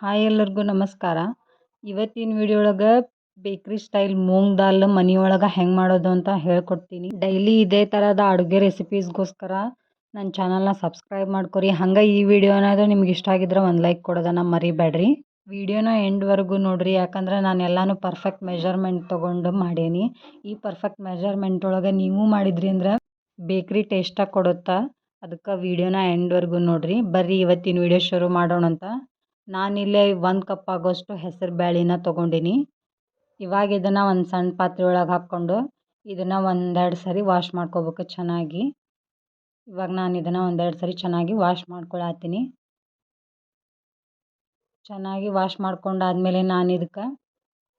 Hi ಎಲ್ಲರಿಗೂ ನಮಸ್ಕಾರ. ಇವತ್ತಿನ ವಿಡಿಯೋ ಒಳಗೆ ಬೇಕ್ರಿ ಸ್ಟೈಲ್ ಮೂಂಗ್ ದಾಲ್ ಮನೆಯೊಳಗೆ ಹೆಂಗೆ ಮಾಡೋದು ಅಂತ ಹೇಳ್ಕೊಡ್ತೀನಿ. ಡೈಲಿ ಇದೇ ಥರದ ಅಡುಗೆ ರೆಸಿಪೀಸ್ಗೋಸ್ಕರ ನನ್ನ ಚಾನಲ್ನ ಸಬ್ಸ್ಕ್ರೈಬ್ ಮಾಡ್ಕೊರಿ. ಹಂಗೆ ಈ ವಿಡಿಯೋ ನಿಮ್ಗೆ ಇಷ್ಟ ಆಗಿದ್ರೆ ಒಂದು ಲೈಕ್ ಕೊಡೋದನ್ನು ಮರಿಬೇಡ್ರಿ. ವಿಡಿಯೋನ ಎಂಡ್ವರೆಗೂ ನೋಡಿರಿ. ಯಾಕಂದ್ರೆ ನಾನು ಎಲ್ಲನೂ ಪರ್ಫೆಕ್ಟ್ ಮೆಜರ್ಮೆಂಟ್ ತೊಗೊಂಡು ಮಾಡೀನಿ. ಈ ಪರ್ಫೆಕ್ಟ್ ಮೆಜರ್ಮೆಂಟ್ ಒಳಗೆ ನೀವು ಮಾಡಿದ್ರಿ ಅಂದ್ರೆ ಬೇಕ್ರಿ ಟೇಸ್ಟಾಗಿ ಕೊಡುತ್ತಾ. ಅದಕ್ಕೆ ವಿಡಿಯೋನ ಎಂಡ್ವರೆಗೂ ನೋಡ್ರಿ. ಬರ್ರಿ ಇವತ್ತಿನ ವಿಡಿಯೋ ಶುರು ಮಾಡೋಣ ಅಂತ ನಾನಿಲ್ಲೇ ಒಂದು ಕಪ್ ಆಗೋಷ್ಟು ಹೆಸರು ಬ್ಯಾಳಿನ ತೊಗೊಂಡೀನಿ. ಇವಾಗ ಇದನ್ನು ಒಂದು ಸಣ್ಣ ಪಾತ್ರೆ ಒಳಗೆ ಹಾಕ್ಕೊಂಡು ಇದನ್ನು ಒಂದೆರಡು ಸರಿ ವಾಶ್ ಮಾಡ್ಕೋಬೇಕು ಚೆನ್ನಾಗಿ. ಇವಾಗ ನಾನು ಇದನ್ನು ಒಂದೆರಡು ಸರಿ ಚೆನ್ನಾಗಿ ವಾಶ್ ಮಾಡ್ಕೊಳತ್ತೀನಿ ಚೆನ್ನಾಗಿ ವಾಶ್ ಮಾಡ್ಕೊಂಡಾದ್ಮೇಲೆ ನಾನು ಇದಕ್ಕೆ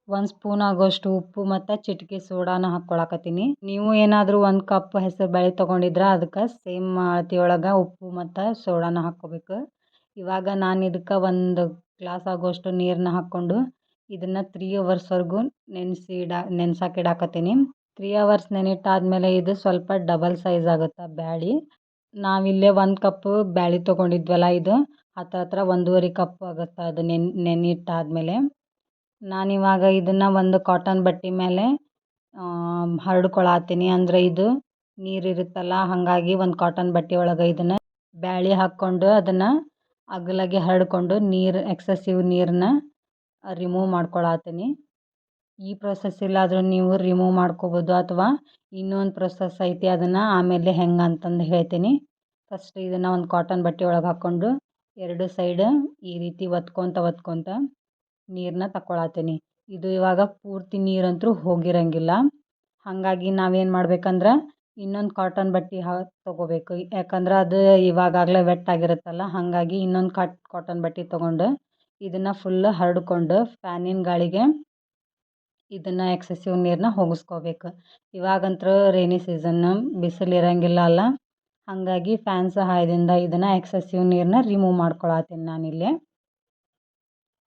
ಒಂದು ಸ್ಪೂನ್ ಆಗೋಷ್ಟು ಉಪ್ಪು ಮತ್ತು ಚಿಟಿಕೆ ಸೋಡಾನ ಹಾಕ್ಕೊಳಕತ್ತೀನಿ. ನೀವು ಏನಾದರೂ ಒಂದು ಕಪ್ ಹೆಸರು ಬೇಳೆ ತೊಗೊಂಡಿದ್ರೆ ಅದಕ್ಕೆ ಸೇಮ್ ಅಳತೆ ಒಳಗೆ ಉಪ್ಪು ಮತ್ತು ಸೋಡಾನ ಹಾಕ್ಕೋಬೇಕು. ಇವಾಗ ನಾನು ಇದಕ್ಕೆ ಒಂದು ಗ್ಲಾಸ್ ಆಗುವಷ್ಟು ನೀರನ್ನ ಹಾಕ್ಕೊಂಡು ಇದನ್ನು ತ್ರೀ ಅವರ್ಸ್ವರೆಗೂ ನೆನೆಸಿ ಇಡ ನೆನ್ಸಕ್ಕೆ ಇಡಾಕತ್ತೀನಿ. ತ್ರೀ ಅವರ್ಸ್ ನೆನಿಟ್ಟಾದಮೇಲೆ ಇದು ಸ್ವಲ್ಪ ಡಬಲ್ ಸೈಜ್ ಆಗುತ್ತೆ ಬ್ಯಾಳೆ. ನಾವಿಲ್ಲೇ ಒಂದು ಕಪ್ ಬ್ಯಾಳಿ ತೊಗೊಂಡಿದ್ವಲ್ಲ ಇದು, ಹತ್ರ ಹತ್ರ ಒಂದೂವರೆ ಕಪ್ ಆಗುತ್ತೆ ಅದು ನೆನ್ ನೆನಿಟ್ಟಾದಮೇಲೆ ನಾನಿವಾಗ ಇದನ್ನು ಒಂದು ಕಾಟನ್ ಬಟ್ಟೆ ಮೇಲೆ ಹರಡ್ಕೊಳತ್ತೀನಿ. ಅಂದರೆ ಇದು ನೀರಿರುತ್ತಲ್ಲ ಹಾಗಾಗಿ ಒಂದು ಕಾಟನ್ ಬಟ್ಟೆ ಒಳಗೆ ಇದನ್ನು ಬ್ಯಾಳಿ ಹಾಕ್ಕೊಂಡು ಅದನ್ನು ಅಗಲಾಗಿ ಹರಡಿಕೊಂಡು ನೀರು ಎಕ್ಸಸಿವ್ ನೀರನ್ನ ರಿಮೂವ್ ಮಾಡ್ಕೊಳತ್ತೀನಿ. ಈ ಪ್ರೊಸೆಸ್ ಇಲ್ಲಾದರೂ ನೀವು ರಿಮೂವ್ ಮಾಡ್ಕೋಬೋದು ಅಥವಾ ಇನ್ನೊಂದು ಪ್ರೊಸೆಸ್ ಐತಿ ಅದನ್ನು ಆಮೇಲೆ ಹೆಂಗೆ ಅಂತಂದು ಹೇಳ್ತೀನಿ. ಫಸ್ಟ್ ಇದನ್ನು ಒಂದು ಕಾಟನ್ ಬಟ್ಟೆ ಒಳಗೆ ಹಾಕ್ಕೊಂಡು ಎರಡು ಸೈಡ್ ಈ ರೀತಿ ಒತ್ಕೊತ ಒತ್ಕೊತ ನೀರನ್ನ ತಗೊಳತ್ತೀನಿ ಇದು ಇವಾಗ ಪೂರ್ತಿ ನೀರಂತೂ ಹೋಗಿರಂಗಿಲ್ಲ. ಹಾಗಾಗಿ ನಾವೇನು ಮಾಡ್ಬೇಕಂದ್ರೆ ಇನ್ನೊಂದು ಕಾಟನ್ ಬಟ್ಟೆ ಹಾ, ತೊಗೋಬೇಕು. ಯಾಕಂದ್ರೆ ಅದು ಇವಾಗಾಗಲೇ ವೆಟ್ ಆಗಿರುತ್ತಲ್ಲ, ಹಾಗಾಗಿ ಇನ್ನೊಂದು ಕಾಟ್ ಕಾಟನ್ ಬಟ್ಟೆ ತೊಗೊಂಡು ಇದನ್ನು ಫುಲ್ ಹರಡ್ಕೊಂಡು ಫ್ಯಾನಿನ ಗಾಳಿಗೆ ಇದನ್ನು ಎಕ್ಸೆಸಿವ್ ನೀರನ್ನ ಹೋಗಿಸ್ಕೋಬೇಕು. ಇವಾಗಂತೂ ರೈನಿ ಸೀಸನ್ ಬಿಸಿಲು ಇರಂಗಿಲ್ಲ ಅಲ್ಲ, ಹಾಗಾಗಿ ಫ್ಯಾನ್ ಸಹಾಯದಿಂದ ಇದನ್ನು ಎಕ್ಸೆಸಿವ್ ನೀರನ್ನ ರಿಮೂವ್ ಮಾಡ್ಕೊಳತ್ತೀನಿ ನಾನಿಲ್ಲಿ.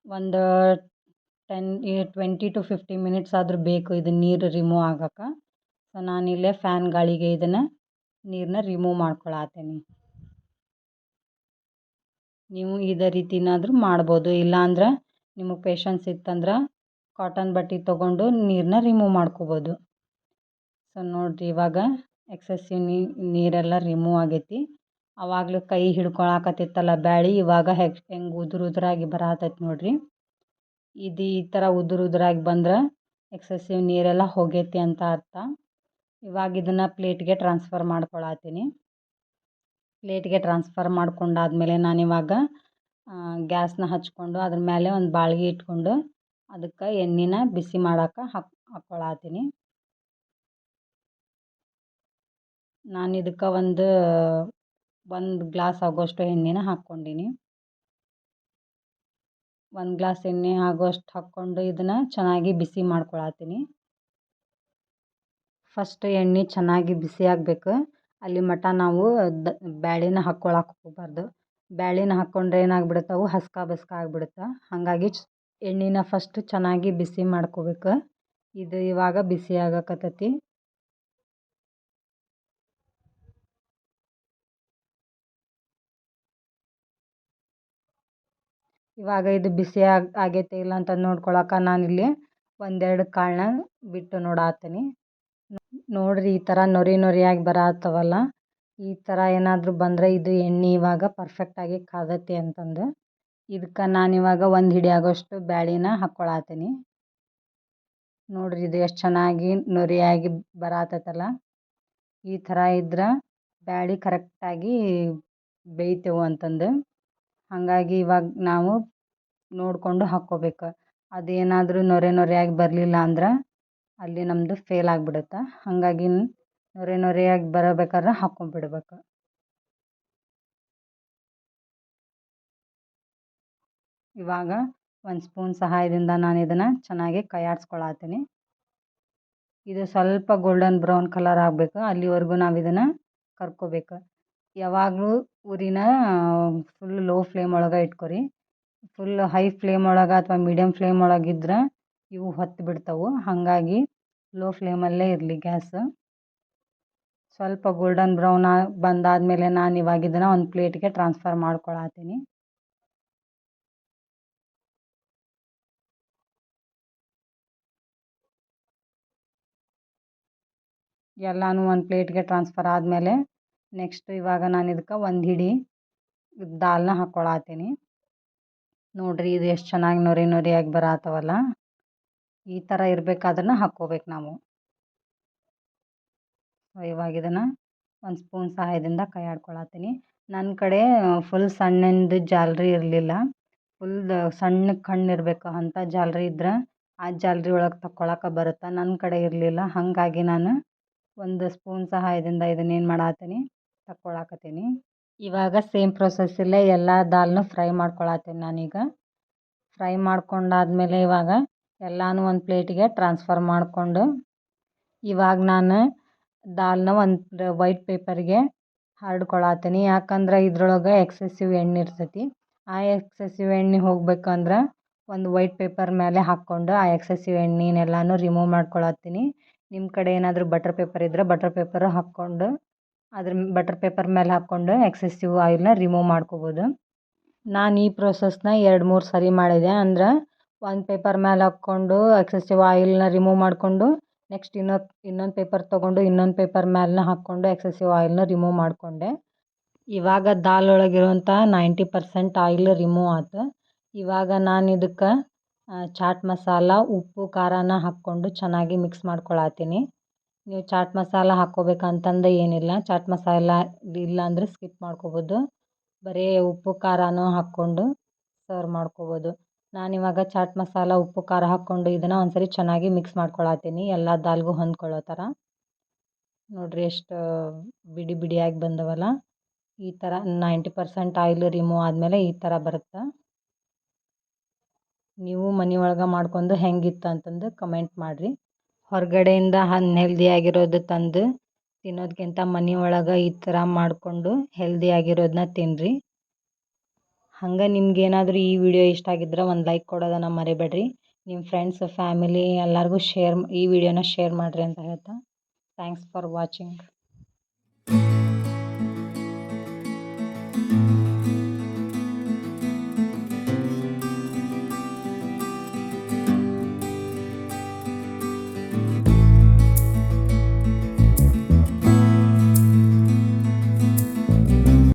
ಒಂದು ten twenty to fifty minutes ಆದರೂ ಬೇಕು ಇದು ನೀರು ರಿಮೂವ್ ಆಗಕ್ಕೆ. ಸೊ ನಾನಿಲ್ಲೇ ಫ್ಯಾನ್ ಗಾಳಿಗೆ ಇದನ್ನು ನೀರನ್ನ ರಿಮೂವ್ ಮಾಡ್ಕೊಳತ್ತೀನಿ ನೀವು ಇದೇ ರೀತಿನಾದರೂ ಮಾಡ್ಬೋದು. ಇಲ್ಲಾಂದ್ರೆ ನಿಮಗೆ ಪೇಷನ್ಸ್ ಇತ್ತಂದ್ರೆ ಕಾಟನ್ ಬಟ್ಟೆ ತೊಗೊಂಡು ನೀರನ್ನ ರಿಮೂವ್ ಮಾಡ್ಕೋಬೋದು. ಸೊ ನೋಡಿರಿ ಇವಾಗ ಎಕ್ಸೆಸಿವ್ ನೀರೆಲ್ಲ ರಿಮೂವ್ ಆಗೈತಿ. ಆವಾಗಲೂ ಕೈ ಹಿಡ್ಕೊಳಕತ್ತಿತ್ತಲ್ಲ ಬ್ಯಾಳಿ, ಇವಾಗ ಹೆಕ್ ಹೆಂಗೆ ಉದುರು ಉದುರಾಗಿ ಬರಹತ್ತೈತಿ ನೋಡಿರಿ. ಇದು ಈ ಥರ ಉದುರು ಉದುರಾಗಿ ಬಂದ್ರೆ ಎಕ್ಸೆಸಿವ್ ನೀರೆಲ್ಲ ಹೋಗೈತಿ ಅಂತ ಅರ್ಥ. ಇವಾಗ ಇದನ್ನು ಪ್ಲೇಟ್ಗೆ ಟ್ರಾನ್ಸ್ಫರ್ ಮಾಡ್ಕೊಳತ್ತೀನಿ ಪ್ಲೇಟ್ಗೆ ಟ್ರಾನ್ಸ್ಫರ್ ಮಾಡ್ಕೊಂಡಾದ್ಮೇಲೆ ನಾನಿವಾಗ ಗ್ಯಾಸ್ನ ಹಚ್ಕೊಂಡು ಅದ್ರ ಮೇಲೆ ಒಂದು ಬಾಳ್ಗೆ ಇಟ್ಕೊಂಡು ಅದಕ್ಕೆ ಎಣ್ಣೆನ ಬಿಸಿ ಮಾಡಕ್ಕೆ ಹಾಕ್ ನಾನು ಇದಕ್ಕೆ ಒಂದು ಒಂದು ಗ್ಲಾಸ್ ಆಗೋಷ್ಟು ಎಣ್ಣೆನ ಹಾಕ್ಕೊಂಡೀನಿ. ಒಂದು ಗ್ಲಾಸ್ ಎಣ್ಣೆ ಆಗೋಷ್ಟು ಹಾಕ್ಕೊಂಡು ಇದನ್ನು ಚೆನ್ನಾಗಿ ಬಿಸಿ ಮಾಡ್ಕೊಳತ್ತೀನಿ ಫಸ್ಟ್ ಎಣ್ಣೆ ಚೆನ್ನಾಗಿ ಬಿಸಿ ಆಗಬೇಕು. ಅಲ್ಲಿ ಮಟ ನಾವು ದ, ಬ್ಯಾಳೆನ ಹಾಕ್ಕೊಳಕ್ಕೆ ಹೋಗಬಾರ್ದು. ಬ್ಯಾಳೆನ ಹಾಕ್ಕೊಂಡ್ರೆ ಏನಾಗ್ಬಿಡುತ್ತೆ? ಅವು ಹಸ್ಕ ಬಸ್ಕ ಆಗ್ಬಿಡುತ್ತೆ. ಹಾಗಾಗಿ ಎಣ್ಣೆನ ಫಸ್ಟ್ ಚೆನ್ನಾಗಿ ಬಿಸಿ ಮಾಡ್ಕೋಬೇಕು. ಇದು ಇವಾಗ ಬಿಸಿ ಆಗಕತ್ತೈತಿ. ಇವಾಗ ಇದು ಬಿಸಿ ಆಗಿ, ಆಗೈತೆ ಇಲ್ಲ ಅಂತ ನೋಡ್ಕೊಳಕ್ಕೆ ನಾನಿಲ್ಲಿ ಒಂದೆರಡು ಕಾಳನ್ನ ಬಿಟ್ಟು ನೋಡತ್ತೀನಿ ನೋಡಿರಿ ಈ ಥರ ನೊರೆ ನೊರೆಯಾಗಿ ಬರತ್ತವಲ್ಲ ಈ ಥರ ಏನಾದರೂ ಬಂದರೆ ಇದು ಎಣ್ಣೆ ಇವಾಗ ಪರ್ಫೆಕ್ಟಾಗಿ ಕಾದತಿ ಅಂತಂದು. ಇದಕ್ಕೆ ಇವಾಗ ಒಂದು ಹಿಡಿ ಆಗೋಷ್ಟು ಬ್ಯಾಳಿನ ಹಾಕ್ಕೊಳತ್ತೀನಿ ನೋಡಿರಿ ಇದು ಎಷ್ಟು ಚೆನ್ನಾಗಿ ನೊರೆಯಾಗಿ ಬರತ್ತೈತಲ್ಲ ಈ ಥರ ಇದ್ರೆ ಬ್ಯಾಳಿ ಕರೆಕ್ಟಾಗಿ ಬೇಯ್ತೇವೆ ಅಂತಂದು. ಹಾಗಾಗಿ ಇವಾಗ ನಾವು ನೋಡಿಕೊಂಡು ಹಾಕ್ಕೋಬೇಕು ಅದೇನಾದರೂ ನೊರೆ ನೊರೆಯಾಗಿ ಬರಲಿಲ್ಲ ಅಂದ್ರೆ ಅಲ್ಲಿ ನಮ್ಮದು ಫೇಲ್ ಆಗಿಬಿಡುತ್ತೆ? ಹಾಗಾಗಿ ನೊರೆ ನೊರೆಯಾಗಿ ಬರಬೇಕಾದ್ರೆ ಹಾಕ್ಕೊಂಬಿಡ್ಬೇಕು ಇವಾಗ ಒಂದು ಸ್ಪೂನ್ ಸಹಾಯದಿಂದ ನಾನು ಇದನ್ನು ಚೆನ್ನಾಗಿ ಕೈಯಾಡಿಸ್ಕೊಳತ್ತೀನಿ. ಇದು ಸ್ವಲ್ಪ ಗೋಲ್ಡನ್ ಬ್ರೌನ್ ಕಲರ್ ಆಗಬೇಕು. ಅಲ್ಲಿವರೆಗೂ ನಾವು ಇದನ್ನು ಕರ್ಕೋಬೇಕು. ಯಾವಾಗಲೂ ಉರಿನ ಫುಲ್ ಲೋ ಫ್ಲೇಮ್ ಒಳಗೆ ಇಟ್ಕೊರಿ. ಫುಲ್ ಹೈ ಫ್ಲೇಮ್ ಒಳಗೆ ಅಥವಾ ಮೀಡಿಯಮ್ ಫ್ಲೇಮ್ ಒಳಗಿದ್ರೆ ಇವು ಹೊತ್ತು ಬಿಡ್ತವೆ. ಹಾಗಾಗಿ ಲೋ ಫ್ಲೇಮಲ್ಲೇ ಇರಲಿ ಗ್ಯಾಸ್ ಸ್ವಲ್ಪ ಗೋಲ್ಡನ್ ಬ್ರೌನ್ ಬಂದಾದಮೇಲೆ ನಾನು ಇವಾಗ ಇದನ್ನು ಒಂದು ಪ್ಲೇಟ್ಗೆ ಟ್ರಾನ್ಸ್ಫರ್ ಮಾಡ್ಕೊಳತ್ತೀನಿ ಎಲ್ಲನೂ ಒಂದು ಪ್ಲೇಟ್ಗೆ ಟ್ರಾನ್ಸ್ಫರ್ ಆದಮೇಲೆ ನೆಕ್ಸ್ಟ್ ಇವಾಗ ನಾನು ಇದಕ್ಕೆ ಒಂದು ಹಿಡಿ ದಾಲ್ನ ಹಾಕ್ಕೊಳತ್ತೀನಿ ನೋಡಿರಿ ಇದು ಎಷ್ಟು ಚೆನ್ನಾಗಿ ನೊರಿ ನೊರಿಯಾಗಿ ಬರತ್ತವಲ್ಲ ಈ ಥರ ಇರಬೇಕಾದ್ರೆ ಹಾಕ್ಕೋಬೇಕು ನಾವು. ಇವಾಗ ಇದನ್ನು ಒಂದು ಸ್ಪೂನ್ ಸಹಾಯದಿಂದ ಕೈ ಆಡ್ಕೊಳತ್ತೀನಿ. ನನ್ನ ಕಡೆ ಫುಲ್ ಸಣ್ಣಂದು ಜಾಲ್ರಿ ಇರಲಿಲ್ಲ. ಫುಲ್ ಸಣ್ಣ ಕಣ್ಣು ಇರಬೇಕು ಅಂಥ ಜಾಲ್ರಿ ಇದ್ರೆ, ಆ ಜಾಲ್ರಿ ಒಳಗೆ ತಕ್ಕೊಳಕ್ಕೆ ಬರುತ್ತೆ. ನನ್ನ ಕಡೆ ಇರಲಿಲ್ಲ. ಹಾಗಾಗಿ ನಾನು ಒಂದು ಸ್ಪೂನ್ ಸಹಾಯದಿಂದ ಇದನ್ನೇನು ಮಾಡತ್ತೀನಿ, ತಕ್ಕೊಳಕತ್ತೀನಿ. ಇವಾಗ ಸೇಮ್ ಪ್ರೊಸೆಸ್ಸಲ್ಲೇ ಎಲ್ಲ ದಾಲ್ನು ಫ್ರೈ ಮಾಡ್ಕೊಳತ್ತೀನಿ ನಾನೀಗ. ಫ್ರೈ ಮಾಡ್ಕೊಂಡಾದ್ಮೇಲೆ ಇವಾಗ ಎಲ್ಲನೂ ಒಂದು ಪ್ಲೇಟಿಗೆ ಟ್ರಾನ್ಸ್ಫರ್ ಮಾಡಿಕೊಂಡು ಇವಾಗ ನಾನು ದಾಲ್ನ ಒಂದು ವೈಟ್ ಪೇಪರ್ಗೆ ಹರಡ್ಕೊಳತ್ತೀನಿ ಯಾಕಂದ್ರೆ ಇದ್ರೊಳಗೆ ಎಕ್ಸೆಸಿವ್ ಎಣ್ಣೆ ಇರ್ತೈತಿ. ಆ ಎಕ್ಸೆಸಿವ್ ಎಣ್ಣೆ ಹೋಗ್ಬೇಕಂದ್ರೆ ಒಂದು ವೈಟ್ ಪೇಪರ್ ಮೇಲೆ ಹಾಕ್ಕೊಂಡು ಆ ಎಕ್ಸೆಸಿವ್ ಎಣ್ಣೆನೆಲ್ಲನೂ ರಿಮೂವ್ ಮಾಡ್ಕೊಳತ್ತೀನಿ ನಿಮ್ಮ ಕಡೆ ಏನಾದರೂ ಬಟರ್ ಪೇಪರ್ ಇದ್ದರೆ ಬಟರ್ ಪೇಪರ್ ಹಾಕ್ಕೊಂಡು ಅದ್ರ ಬಟರ್ ಪೇಪರ್ ಮೇಲೆ ಹಾಕ್ಕೊಂಡು ಎಕ್ಸೆಸಿವ್ ಆಯಿಲ್ನ ರಿಮೂವ್ ಮಾಡ್ಕೊಬೋದು. ನಾನು ಈ ಪ್ರೊಸೆಸ್ನ ಎರಡು ಮೂರು ಸರಿ ಮಾಡಿದೆ. ಅಂದ್ರೆ ಒಂದು ಪೇಪರ್ ಮೇಲೆ ಹಾಕ್ಕೊಂಡು ಎಕ್ಸೆಸಿವ್ ಆಯಿಲ್ನ ರಿಮೂವ್ ಮಾಡಿಕೊಂಡು ನೆಕ್ಸ್ಟ್ ಇನ್ನೊಂದು ಇನ್ನೊಂದು ಪೇಪರ್ ತೊಗೊಂಡು, ಇನ್ನೊಂದು ಪೇಪರ್ ಮೇಲೆ ಹಾಕ್ಕೊಂಡು ಎಕ್ಸಸಿವ್ ಆಯಿಲ್ನ ರಿಮೂವ್ ಮಾಡಿಕೊಂಡೆ. ಇವಾಗ ದಾಲ್ ಒಳಗಿರುವಂಥ ನೈಂಟಿ ಪರ್ಸೆಂಟ್ ಆಯಿಲ್ ರಿಮೂವ್ ಆಯ್ತು ಇವಾಗ ನಾನು ಇದಕ್ಕೆ ಚಾಟ್ ಮಸಾಲ, ಉಪ್ಪು, ಖಾರನ ಹಾಕ್ಕೊಂಡು ಚೆನ್ನಾಗಿ ಮಿಕ್ಸ್ ಮಾಡ್ಕೊಳತ್ತೀನಿ ನೀವು ಚಾಟ್ ಮಸಾಲ ಹಾಕ್ಕೋಬೇಕಂತಂದು ಏನಿಲ್ಲ. ಚಾಟ್ ಮಸಾಲ ಇಲ್ಲ ಅಂದರೆ ಸ್ಕಿಪ್ ಮಾಡ್ಕೋಬೋದು. ಬರೀ ಉಪ್ಪು, ಖಾರನೂ ಹಾಕ್ಕೊಂಡು ಸರ್ವ್ ಮಾಡ್ಕೋಬೋದು. ನಾನಿವಾಗ ಚಾಟ್ ಮಸಾಲ, ಉಪ್ಪು, ಖಾರ ಹಾಕ್ಕೊಂಡು ಇದನ್ನು ಒಂದ್ಸರಿ ಚೆನ್ನಾಗಿ ಮಿಕ್ಸ್ ಮಾಡ್ಕೊಳತ್ತೀನಿ. ಎಲ್ಲ ದಾಲ್ಗೂ ಹೊಂದ್ಕೊಳ್ಳೋ ಥರ ನೋಡಿರಿ ಎಷ್ಟು ಬಿಡಿ ಬಿಡಿಯಾಗಿ ಬಂದವಲ್ಲ. ಈ ಥರ ನೈಂಟಿ ಪರ್ಸೆಂಟ್ ಆಯಿಲ್ ರಿಮೂವ್ ಆದಮೇಲೆ ಈ ಥರ ಬರುತ್ತೆ? ನೀವು ಮನೆ ಒಳಗೆ ಮಾಡ್ಕೊಂಡು ಹೆಂಗಿತ್ತು ಅಂತಂದು ಕಮೆಂಟ್ ಮಾಡಿರಿ. ಹೊರಗಡೆಯಿಂದ ಅನ್ಹೆಲ್ದಿಯಾಗಿರೋದು ತಂದು ತಿನ್ನೋದಕ್ಕಿಂತ ಮನೆ ಒಳಗೆ ಈ ಥರ ಮಾಡಿಕೊಂಡು ಹೆಲ್ದಿಯಾಗಿರೋದನ್ನ ತಿನ್ನಿರಿ ಹಂಗೆ ನಿಮ್ಗೇನಾದರೂ ಈ ವಿಡಿಯೋ ಇಷ್ಟ ಆಗಿದ್ರೆ ಒಂದು ಲೈಕ್ ಕೊಡೋದನ್ನು ಮರಿಬೇಡ್ರಿ. ನಿಮ್ಮ ಫ್ರೆಂಡ್ಸ್ ಫ್ಯಾಮಿಲಿ ಎಲ್ಲರಿಗೂ ಶೇರ್ ಈ ವಿಡಿಯೋನ ಶೇರ್ ಮಾಡಿರಿ ಅಂತ ಹೇಳ್ತಾ. Thanks for watching